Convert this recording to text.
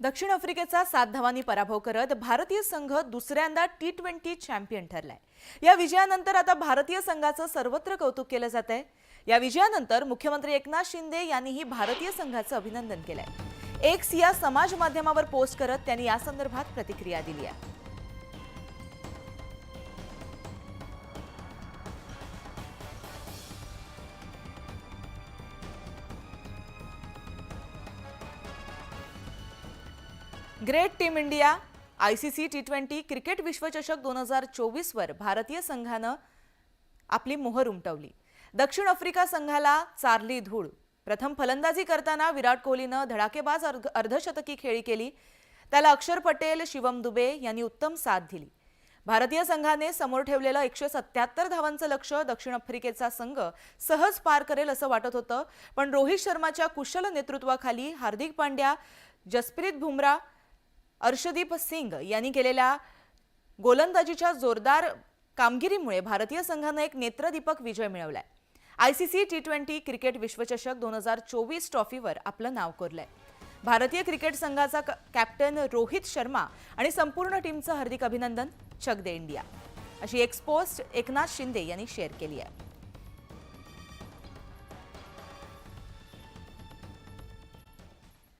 दक्षिण आफ्रिकेचा सात धावांनी पराभव करत भारतीय संघ दुसऱ्यांदा टी ट्वेंटी चॅम्पियन ठरलाय. या विजयानंतर आता भारतीय संघाचं सर्वत्र कौतुक केलं जात आहे या विजयानंतर मुख्यमंत्री एकनाथ शिंदे यांनीही भारतीय संघाचं अभिनंदन केलंय. एक्स या समाज माध्यमावर पोस्ट करत त्यांनी या संदर्भात प्रतिक्रिया दिली आहे. Great team India I C C T twenty cricket विश्वचषक दोन हजार चोवीसवर भारतीय संघानं आपली मोहर उमटवली. दक्षिण आफ्रिका संघाला चारली धूळ. प्रथम फलंदाजी करताना विराट कोहलीनं धडाकेबाज अर्ध अर्धशतकी खेळी केली. त्याला अक्षर पटेल शिवम दुबे यांनी उत्तम साथ दिली. भारतीय संघाने समोर ठेवलेलं एकशे सत्याहत्तर धावांचं लक्ष दक्षिण आफ्रिकेचा संघ सहज पार करेल असं वाटत होतं. पण रोहित शर्माच्या कुशल नेतृत्वाखाली हार्दिक पांड्या जसप्रीत बुमराह अर्शदीप सिंग यांनी केलेल्या गोलंदाजीच्या जोरदार कामगिरीमुळे भारतीय संघानं एक नेत्रदीपक विजय मिळवलाय. आयसीसी टी ट्वेंटी क्रिकेट विश्वचषक दोन हजार चोवीस ट्रॉफीवर आपलं नाव कोरलंय. भारतीय क्रिकेट संघाचा कॅप्टन रोहित शर्मा आणि संपूर्ण टीमचं हार्दिक अभिनंदन चक दे इंडिया. अशी एक पोस्ट एकनाथ शिंदे यांनी शेअर केली आहे.